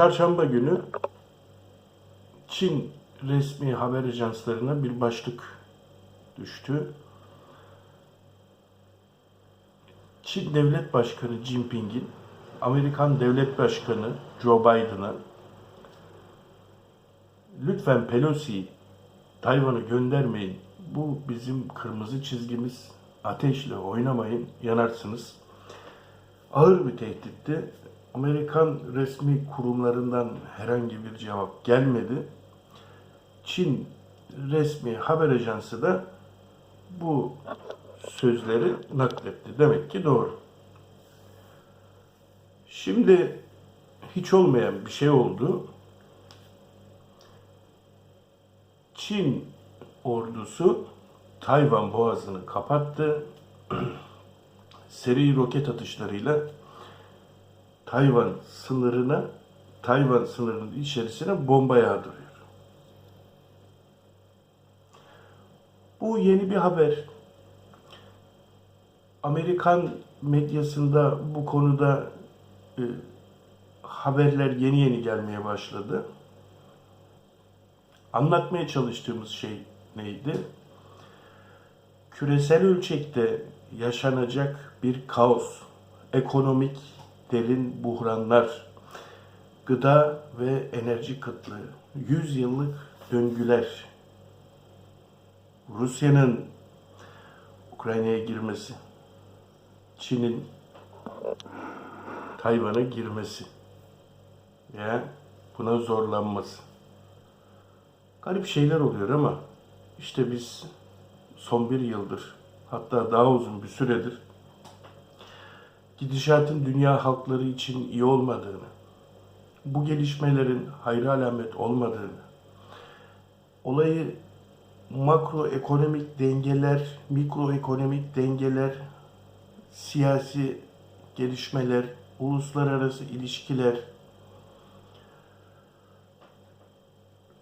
Çarşamba günü Çin resmi haber ajanslarına bir başlık düştü. Çin Devlet Başkanı Jinping'in Amerikan Devlet Başkanı Joe Biden'a lütfen Pelosi'yi Tayvan'a göndermeyin. Bu bizim kırmızı çizgimiz. Ateşle oynamayın, yanarsınız. Ağır bir tehditti. Amerikan resmi kurumlarından herhangi bir cevap gelmedi. Çin resmi haber ajansı da bu sözleri nakletti. Demek ki doğru. Şimdi hiç olmayan bir şey oldu. Çin ordusu Tayvan boğazını kapattı. Seri roket atışlarıyla Tayvan sınırına, Tayvan sınırının içerisine bomba yağdırıyor. Bu yeni bir haber. Amerikan medyasında bu konuda e, haberler yeni yeni gelmeye başladı. Anlatmaya çalıştığımız şey neydi? Küresel ölçekte yaşanacak bir kaos, ekonomik derin buhranlar, gıda ve enerji kıtlığı, 100 yıllık döngüler, Rusya'nın Ukrayna'ya girmesi, Çin'in Tayvan'a girmesi ya buna zorlanması. Garip şeyler oluyor ama işte biz son bir yıldır hatta daha uzun bir süredir gidişatın dünya halkları için iyi olmadığını, bu gelişmelerin hayra alamet olmadığını, olayı makroekonomik dengeler, mikroekonomik dengeler, siyasi gelişmeler, uluslararası ilişkiler.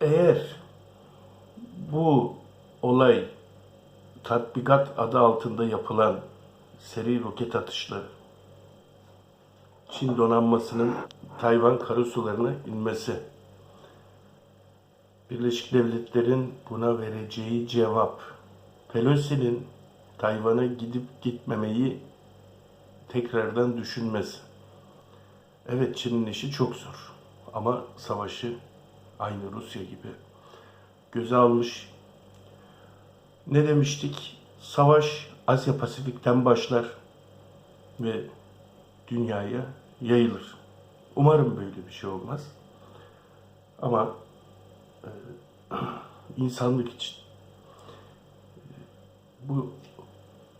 Eğer bu olay tatbikat adı altında yapılan seri roket atışları Çin donanmasının Tayvan karasularına inmesi Birleşik Devletler'in buna vereceği cevap Pelosi'nin Tayvan'a gidip gitmemeyi tekrardan düşünmesi. Evet Çin'in işi çok zor ama savaşı aynı Rusya gibi göze almış. Ne demiştik? Savaş Asya Pasifik'ten başlar ve dünyaya yayılır. Umarım böyle bir şey olmaz. Ama e, insanlık için e, bu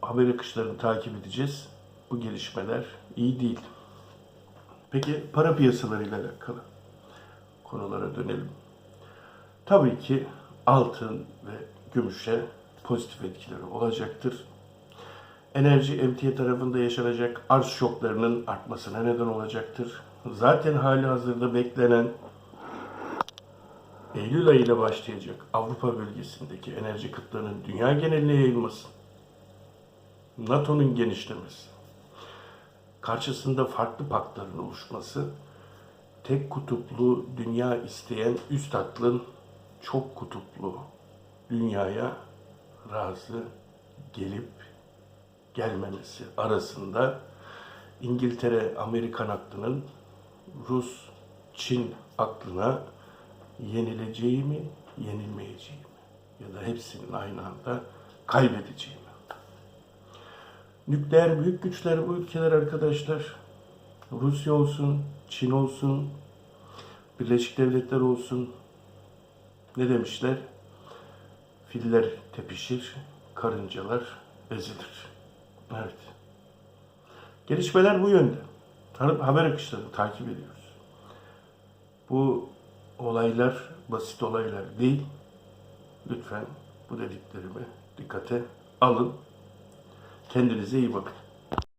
haber akışlarını takip edeceğiz. Bu gelişmeler iyi değil. Peki para piyasalarıyla alakalı konulara dönelim. Tabii ki altın ve gümüşe pozitif etkileri olacaktır. Enerji emtia tarafında yaşanacak arz şoklarının artmasına neden olacaktır. Zaten hali hazırda beklenen Eylül ayıyla başlayacak Avrupa bölgesindeki enerji kıtlığının dünya geneline yayılması, NATO'nun genişlemesi, karşısında farklı paktların oluşması, tek kutuplu dünya isteyen üst aklın çok kutuplu dünyaya razı gelip gelmemesi arasında İngiltere Amerikan aklının Rus Çin aklına yenileceği mi, yenilmeyeceği mi ya da hepsinin aynı anda kaybedeceği mi? Nükleer büyük güçler bu ülkeler arkadaşlar. Rusya olsun, Çin olsun, Birleşik Devletler olsun. Ne demişler? Filler tepişir, karıncalar ezilir. Evet. Gelişmeler bu yönde. Haber akışlarını takip ediyoruz. Bu olaylar basit olaylar değil. Lütfen bu dediklerimi dikkate alın. Kendinize iyi bakın.